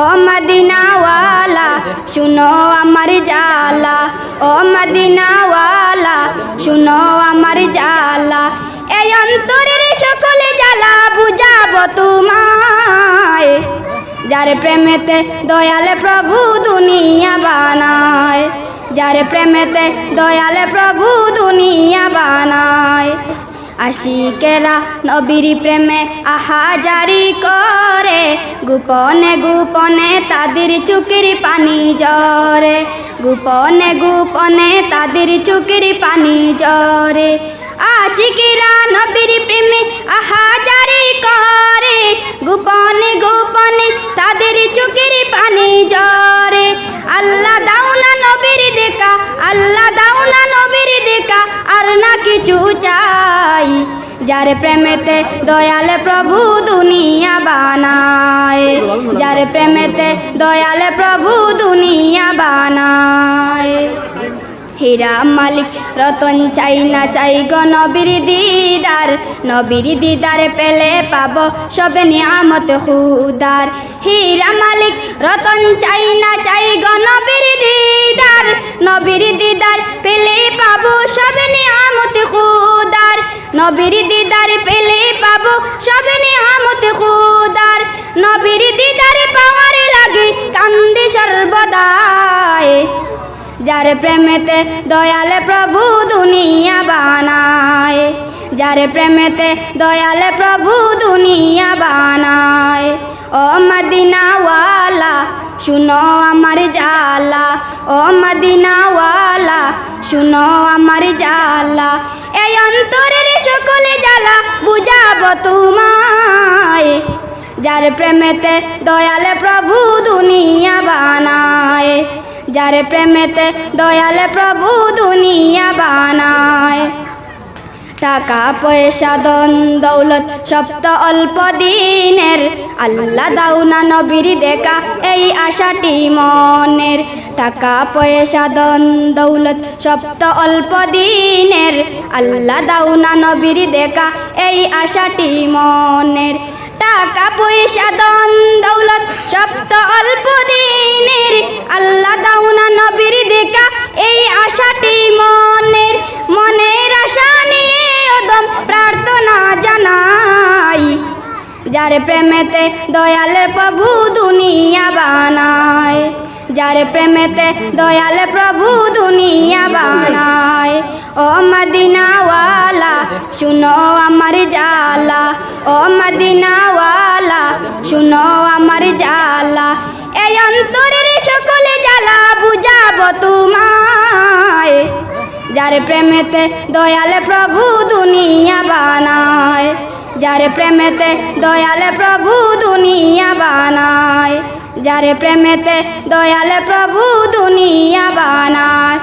ও মদিনাওয়ালা, শুনো আমার জালা ও মদিনাওয়ালা, শুনো আমার জালা এই অন্তরের সকলে জ্বালা বুঝাবো তোমায়, যার প্রেমেতে দয়াল প্রভু দুনিয়া বানায়, যার প্রেমেতে দয়াল প্রভু দুনিয়া বানায়। আশিকেরা নবীর প্রেমে আহাজারি করে, গোপনে গোপনে তাদের চুকির পানি জরে গোপনে গোপনে তাদের চুকির পানি জরে আশিকেরা নবীর প্রেমে আহাজারি করে, গোপনে গোপনে তাদের চোখের পানি জরে আল্লাহ দাও না নবীর দেখা, আল্লাহ দাও না নবীর দেখা, আর না কিছু চাই, যার প্রেমেতে দয়াল প্রভু দুনিয়া বানায়। যার প্রেমেতে দয়াল প্রভু দুনিয়া বানায়। হীরা মালিক, রতন চাই না চাই গো নবীর দিদার। নবীর দিদার পেলে পাব সবে নিয়ামত খুদার হীরা মালিক, রতন চাই না চাই গো নবীর দিদার। নবীর দিদার পেলে পাবো সবে যার প্রেমেতে দয়াল প্রভু দুনিয়া বানায়, যার প্রেমেতে দয়াল প্রভু দুনিয়া বানায়। ও মদিনাওয়ালা, শুনো আমার জালা ও মদিনাওয়ালা, শুনো আমার জালা এই অন্তরের সকলে জ্বালা বুঝাবো তোমায়, যার প্রেমেতে দয়াল প্রভু দুনিয়া বানায়। যার প্রেমেতে দয়াল প্রভু দুনিয়া বানায়। টাকা, পয়সা দন দৌলত সপ্ত অল্প দিনের। আল্লাহ দাও না নবীর দেখা, এই আশাটি মনের। টাকা, পয়সা দন দৌলত সপ্ত অল্প দিনের। আল্লাহ দাও না নবীর দেখা, এই আশাটি মনের। টাকা, পয়সা দন দৌলত সপ্ত অল্প দিনের যার প্রেমেতে দয়াল প্রভু দুনিয়া বানায়, যার প্রেমেতে দয়াল প্রভু দুনিয়া বানায়। ও মদিনাওয়ালা, শুনো আমার জালা ও মদিনাওয়ালা, শুনো আমার জালা এই অন্তরের সকলে জ্বালা বুঝাবো তোমায়। যার প্রেমেতে দয়াল প্রভু দুনিয়া বানায় যার প্রেমেতে দয়ালে প্রভু দুনিয়া বানায় যারে প্রেমেতে দয়ালে প্রভু দুনিয়া বানায়।